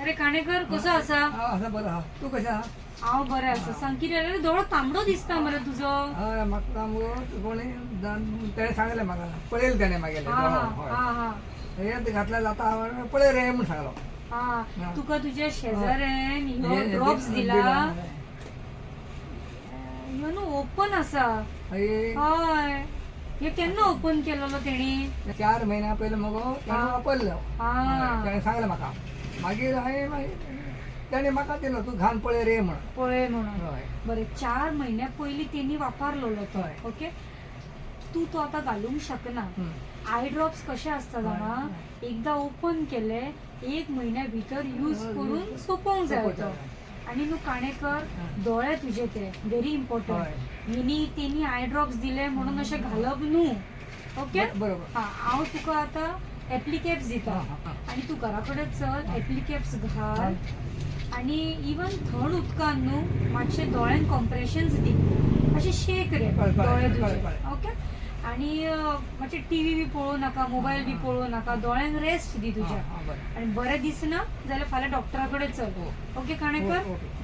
अरे काणेकर कसं असा? हा असं बरं हा. तू कशा हा? हांव बरें आसा सांग कितें अरे दोळो तांबडो दिसता मरे तुजो हय म्हाका मुगो कोणी? तेणें सांगलें म्हाका पळयलें तेणें मागेलें. हा हा. हा हा. हे घातल्यार जाता पळय रे म्हणून सांगलो. हा हा. तुका तुज्या शेजाऱ्यान हे- ह्यो हे ड्रॉप्स दिला. दिला. ह्यो न्हू ओपन आसा हय. हय. हे केन्ना ओपन केलेलो तेणी चार म्हयन्या पयलीं मगो हा. वापरलो. हा. सांगलें म्हाका मागीर हांवें मागीर तेणें म्हाका दिलो तूं घान पळय रे म्हण पळय म्हणून. हय. बरे चार महिन्या पयलीं तेणी वापरलेलो तो हय. ओके? तू तो आता घालूंक शकना हं. आय ड्रॉप्स कशे आसता जाणा एकदा ओपन केले एक महिन्या भितर यूज हय, करून use सोपोवंक जाय तो. आणि न्हू काणेकर हय. दोळे तुझे ते व्हेरी इम्पॉर्टंट. हिनी तेनी आय ड्रॉप्स दिले म्हणून अशें घालप न्हू ओके? बर- बरोबर. हा हांव तुका आतां एप्लिकेप्स दिता हा, हा, हा. आणि तू घरा कडेन चल एप्लिकेप्स घाल आणि इवन थंड उदकान न्हू मातशे दोळ्यान कॉम्प्रेशन्स दी अशें शेक रे दोळे तुजे. ओके आणि मातशे टीव्ही बी पळोवं नाका मोबायल बी पळोवं नाका दोळ्यांक रेस्ट दी हा, तुज्या हा. आणि बरें दिसना जाल्यार फाल्यां डॉक्टरा कडेन चल हो. Okay Kanekar okay.